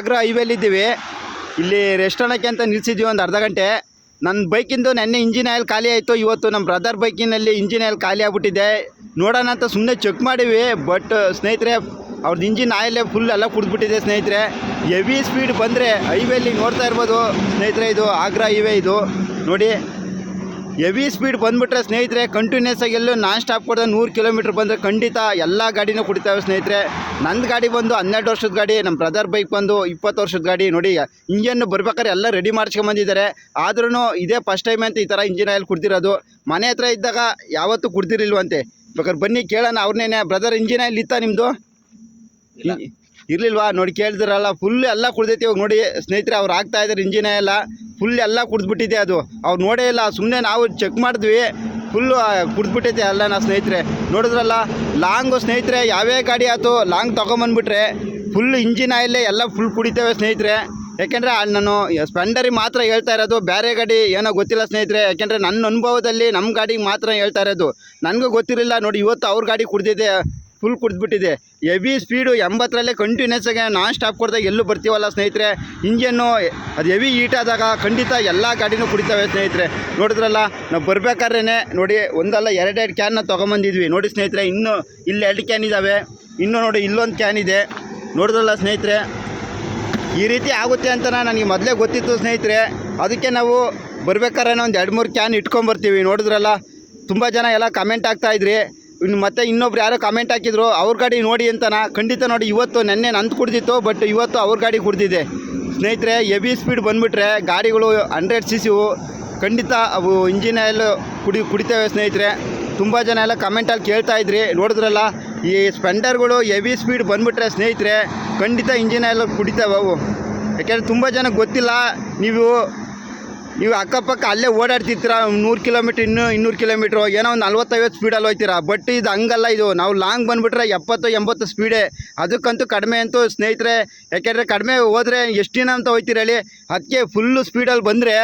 ಆಗ್ರಾ ಹೈವೇಲಿದ್ದೀವಿ ಇಲ್ಲಿ ರೆಸ್ಟೋರೆಂಟ್ಗೆ ಅಂತ ನಿಲ್ಸಿದ್ದೀವಿ ಒಂದು ಅರ್ಧ ಗಂಟೆ. ನನ್ನ ಬೈಕಿಂದು ನೆನ್ನೆ ಇಂಜಿನ್ ಆಯಿಲ್ ಖಾಲಿ ಆಯಿತು. ಇವತ್ತು ನಮ್ಮ ಬ್ರದರ್ ಬೈಕಿನಲ್ಲಿ ಇಂಜಿನ್ ಆಯಿಲ್ ಖಾಲಿ ಆಗ್ಬಿಟ್ಟಿದೆ. ನೋಡೋಣ ಅಂತ ಸುಮ್ಮನೆ ಚೆಕ್ ಮಾಡಿವಿ ಬಟ್ ಸ್ನೇಹಿತರೆ ಅವ್ರದ್ದು ಇಂಜಿನ್ ಆಯಿಲೇ ಫುಲ್ ಎಲ್ಲ ಕುಡಿದ್ಬಿಟ್ಟಿದೆ ಸ್ನೇಹಿತರೆ. ಹೆವಿ ಸ್ಪೀಡ್ ಬಂದರೆ ಹೈವೇಲಿ ನೋಡ್ತಾ ಇರ್ಬೋದು ಸ್ನೇಹಿತರೆ, ಇದು ಆಗ್ರಾ ಹೈವೇ ಇದು. ನೋಡಿ ಹೆವಿ ಸ್ಪೀಡ್ ಬಂದ್ಬಿಟ್ರೆ ಸ್ನೇಹಿತರೆ ಕಂಟಿನ್ಯೂಸ್ ಆಗಿ ಎಲ್ಲೂ ನಾನ್ ಸ್ಟಾಪ್ ಕೊಡದೆ ನೂರು ಕಿಲೋಮೀಟ್ರ್ ಬಂದರೆ ಖಂಡಿತ ಎಲ್ಲ ಗಾಡಿನೂ ಕುಡಿತಾವೆ ಸ್ನೇಹಿತರೆ. ನಂದು ಗಾಡಿ ಬಂದು ಹನ್ನೆರಡು ವರ್ಷದ ಗಾಡಿ ನಮ್ಮ ಬ್ರದರ್ ಬೈಕ್ ಬಂದು ಇಪ್ಪತ್ತು ವರ್ಷದ ಗಾಡಿ. ನೋಡಿ ಇಂಜನ್ ಬರ್ಬೇಕಾದ್ರೆ ಎಲ್ಲ ರೆಡಿ ಮಾಡಿಸ್ಕೊಂಬಂದಿದ್ದಾರೆ ಆದ್ರೂ ಇದೇ ಫಸ್ಟ್ ಟೈಮ್ ಅಂತ ಈ ಥರ ಇಂಜಿನ್ ಆಯಿಲ್ ಕುಡ್ದಿರೋದು. ಮನೆ ಹತ್ರ ಇದ್ದಾಗ ಯಾವತ್ತೂ ಕುಡ್ದಿರಿಲ್ವಂತೆ ಬೇಕಾದ್ರೆ ಬನ್ನಿ ಕೇಳೋಣ ಅವ್ರನ್ನೇನೆ. ಬ್ರದರ್ ಇಂಜಿನ್ ಆಯಿಲ್ ಇತ್ತಾ ನಿಮ್ಮದು ಇರಲಿಲ್ವಾ? ನೋಡಿ ಕೇಳಿದ್ರಲ್ಲ ಫುಲ್ ಎಲ್ಲ ಕುಡ್ದೈತಿ ಇವಾಗ ನೋಡಿ. ಸ್ನೇಹಿತರೆ ಅವ್ರು ಆಗ್ತಾ ಇದ್ದಾರೆ ಇಂಜಿನ್ ಎಲ್ಲ ಫುಲ್ ಎಲ್ಲ ಕುಡಿದ್ಬಿಟ್ಟಿದೆ ಅದು. ಅವ್ರು ನೋಡೇ ಇಲ್ಲ ಸುಮ್ಮನೆ ನಾವು ಚೆಕ್ ಮಾಡಿದ್ವಿ ಫುಲ್ಲು ಕುಡಿದ್ಬಿಟ್ಟೈತೆ ಎಲ್ಲ ನಾ ಸ್ನೇಹಿತರೆ. ನೋಡಿದ್ರಲ್ಲ ಲಾಂಗು ಸ್ನೇಹಿತರೆ, ಯಾವ್ಯಾವ ಗಾಡಿ ಆಯ್ತು ಲಾಂಗ್ ತೊಗೊಂಬಂದ್ಬಿಟ್ರೆ ಫುಲ್ ಇಂಜಿನ್ ಆಯಿಲ್ಲೇ ಎಲ್ಲ ಫುಲ್ ಕುಡಿತೇವೆ ಸ್ನೇಹಿತರೆ. ಯಾಕೆಂದರೆ ನಾನು ಸ್ಪೆಂಡರಿಗೆ ಮಾತ್ರ ಹೇಳ್ತಾ ಇರೋದು, ಬೇರೆ ಗಾಡಿ ಏನೋ ಗೊತ್ತಿಲ್ಲ ಸ್ನೇಹಿತರೆ. ಯಾಕೆಂದರೆ, ನನ್ನ ಅನುಭವದಲ್ಲಿ ನಮ್ಮ ಗಾಡಿಗೆ ಮಾತ್ರ ಹೇಳ್ತಾ ಇರೋದು. ನನಗೂ ಗೊತ್ತಿರಲಿಲ್ಲ, ನೋಡಿ ಇವತ್ತು ಅವ್ರ ಗಾಡಿ ಕುಡ್ದಿದೆ ಫುಲ್ ಕುಡಿದ್ಬಿಟ್ಟಿದೆ ಹೆವಿ ಸ್ಪೀಡು ಎಂಬತ್ತರಲ್ಲೇ ಕಂಟಿನ್ಯೂಸ್ ಆಗಿ ನಾನ್ ಸ್ಟಾಪ್ ಕೊಡ್ದಾಗ ಎಲ್ಲೂ ಬರ್ತೀವಲ್ಲ ಸ್ನೇಹಿತರೆ? ಇಂಜನ್ನು ಅದು ಹೆವಿ ಹೀಟ್ ಆದಾಗ ಖಂಡಿತ ಎಲ್ಲ ಗಾಡಿನೂ ಕುಡಿತಾವೆ ಸ್ನೇಹಿತರೆ. ನೋಡಿದ್ರಲ್ಲ, ನಾವು ಬರ್ಬೇಕಾದ್ರೇ ನೋಡಿ ಒಂದಲ್ಲ ಎರಡೆರಡು ಕ್ಯಾನ್ನ ತೊಗೊಂಬಂದಿದ್ವಿ. ನೋಡಿ ಸ್ನೇಹಿತರೆ, ಇನ್ನೂ ಇಲ್ಲಿ ಎರಡು ಕ್ಯಾನ್ ಇದ್ದಾವೆ ಇನ್ನೂ ನೋಡಿ ಇಲ್ಲೊಂದು ಕ್ಯಾನ್ ಇದೆ. ನೋಡಿದ್ರಲ್ಲ ಸ್ನೇಹಿತರೆ? ಈ ರೀತಿ ಆಗುತ್ತೆ ಅಂತ ನನಗೆ ಮೊದಲೇ ಗೊತ್ತಿತ್ತು ಸ್ನೇಹಿತರೆ. ಅದಕ್ಕೆ ನಾವು ಬರ್ಬೇಕಾದ್ರೆ ಒಂದು ಎರಡು ಮೂರು ಕ್ಯಾನ್ ಇಟ್ಕೊಂಬರ್ತೀವಿ ನೋಡಿದ್ರಲ್ಲ, ತುಂಬ ಜನ ಎಲ್ಲ ಕಮೆಂಟ್ ಆಗ್ತಾ ಇದ್ರಿ. ಇನ್ನು ಮತ್ತೆ ಇನ್ನೊಬ್ರು ಯಾರೋ ಕಮೆಂಟ್ ಹಾಕಿದ್ರು, ಅವ್ರ ಗಾಡಿ ನೋಡಿ ಅಂತನ? ಖಂಡಿತ ನೋಡಿ, ಇವತ್ತು ನೆನ್ನೆ ನಂದು ಕುಡ್ದಿತ್ತು ಬಟ್ ಇವತ್ತು ಅವ್ರ ಗಾಡಿ ಕುಡ್ದಿದೆ. ಸ್ನೇಹಿತರೆ ಎವಿ ಸ್ಪೀಡ್ ಬಂದುಬಿಟ್ರೆ ಗಾಡಿಗಳು ಹಂಡ್ರೆಡ್ ಸಿ ಸಿವು ಖಂಡಿತ ಅವು ಇಂಜಿನ್ ಆಯಿಲ್ ಕುಡಿ, ಕುಡಿತೇವೆ ಸ್ನೇಹಿತರೆ. ತುಂಬ ಜನ ಎಲ್ಲ ಕಮೆಂಟಲ್ಲಿ ಕೇಳ್ತಾ ಇದ್ರಿ, ನೋಡಿದ್ರಲ್ಲ? ಈ ಸ್ಪೆಂಡರ್ಗಳು ಎವಿ ಸ್ಪೀಡ್ ಬಂದುಬಿಟ್ರೆ ಸ್ನೇಹಿತರೆ, ಖಂಡಿತ ಇಂಜಿನ್ ಆಯಿಲ್ ಕುಡಿತಾವೆ ಅವು. ಯಾಕೆಂದರೆ ತುಂಬ ಜನಕ್ಕೆ ಗೊತ್ತಿಲ್ಲ, ನೀವು ನೀವು ಅಕ್ಕಪಕ್ಕ ಅಲ್ಲೇ ಓಡಾಡ್ತಿರ್ತೀರ ನೂರು ಕಿಲೋಮೀಟ್ರ್, ಇನ್ನೂ ಇನ್ನೂರು ಕಿಲೋಮೀಟ್ರು ಏನೋ ಒಂದು ನಲ್ವತ್ತೈವತ್ತು ಸ್ಪೀಡಲ್ಲಿ ಹೋಗ್ತೀರಾ. ಬಟ್ ಇದು ಹಂಗಲ್ಲ ಇದು. ನಾವು ಲಾಂಗ್ ಬಂದುಬಿಟ್ರೆ ಎಪ್ಪತ್ತು, ಎಂಬತ್ತು ಸ್ಪೀಡೇ ಅದಕ್ಕಂತೂ ಕಡಿಮೆ ಅಂತೂ ಸ್ನೇಹಿತರೆ, ಯಾಕೆಂದರೆ ಕಡಿಮೆ ಹೋದರೆ ಎಷ್ಟು ದಿನ ಅಂತ ಹೋಗ್ತೀರ ಹೇಳಿ. ಅದಕ್ಕೆ ಫುಲ್ಲು ಸ್ಪೀಡಲ್ಲಿ ಬಂದರೆ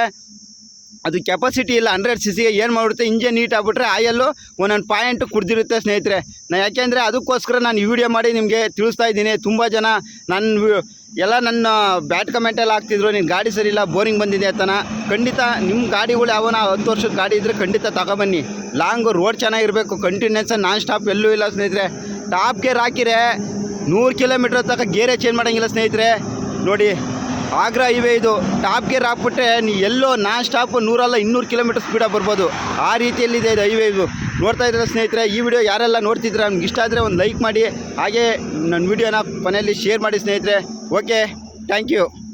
ಅದು ಕೆಪಾಸಿಟಿ ಇಲ್ಲ ಹಂಡ್ರೆಡ್ ಸಿ ಸಿಗೆ ಏನು ಮಾಡಿಬಿಡುತ್ತೆ ಇಂಜನ್ ನೀಟ್ ಆಗ್ಬಿಟ್ರೆ ಆಯಲ್ಲು ಒಂದೊಂದು ಪಾಯಿಂಟ್ ಕುಡ್ದಿರುತ್ತೆ ಸ್ನೇಹಿತರೆ. ನಾನು ಯಾಕೆಂದರೆ ಅದಕ್ಕೋಸ್ಕರ ನಾನು ಈ ವಿಡಿಯೋ ಮಾಡಿ ನಿಮಗೆ ತಿಳಿಸ್ತಾ ಇದ್ದೀನಿ, ತುಂಬ ಜನ ನನ್ನ ಎಲ್ಲ ನನ್ನ ಬ್ಯಾಟ್ ಕಮೆಂಟೆಲ್ಲ ಹಾಕ್ತಿದ್ರು ನಿನ್ನ ಗಾಡಿ ಸರಿ ಇಲ್ಲ, ಬೋರಿಂಗ್ ಬಂದಿದೆ ಅಂತನ. ಖಂಡಿತ ನಿಮ್ಮ ಗಾಡಿಗಳು ಯಾವನ ಹತ್ತು ವರ್ಷದ ಗಾಡಿ ಇದ್ದರೆ ಖಂಡಿತ ತಗೊಬನ್ನಿ. ಲಾಂಗು ರೋಡ್ ಚೆನ್ನಾಗಿರಬೇಕು ಕಂಟಿನ್ಯೂಸ್ ನಾನ್ ಸ್ಟಾಪ್ ಎಲ್ಲೂ ಇಲ್ಲ ಸ್ನೇಹಿತರೆ. ಟಾಪ್ ಗೇರ್ ಹಾಕಿರೆ ನೂರು ಕಿಲೋಮೀಟ್ರ್ ತನಕ ಗೇರೇ ಚೇಂಜ್ ಮಾಡೋಂಗಿಲ್ಲ ಸ್ನೇಹಿತರೆ. ನೋಡಿ ಆಗ್ರಾ ಹೈವೇ ಇದು. ಟಾಪ್ ಗೇರ್ ಹಾಕ್ಬಿಟ್ರೆ ನೀ ಎಲ್ಲೋ ನಾನ್ ಸ್ಟಾಪ್ ನೂರಲ್ಲ ಇನ್ನೂರು ಕಿಲೋಮೀಟರ್ ಸ್ಪೀಡಾಗಿ ಬರ್ಬೋದು. ಆ ರೀತಿಯಲ್ಲಿದೆ ಇದು ಹೈವೇ ಇದು. ನೋಡ್ತಾ ಇದ್ದಾರೆ ಸ್ನೇಹಿತರೆ, ಈ ವಿಡಿಯೋ ಯಾರೆಲ್ಲ ನೋಡ್ತಿದ್ರೆ ನಮ್ಗೆ ಇಷ್ಟ ಆದರೆ ಒಂದು ಲೈಕ್ ಮಾಡಿ. ಹಾಗೆ ನನ್ನ ವಿಡಿಯೋನ ಮನೆಯಲ್ಲಿ ಶೇರ್ ಮಾಡಿ ಸ್ನೇಹಿತರೆ. Okay thank you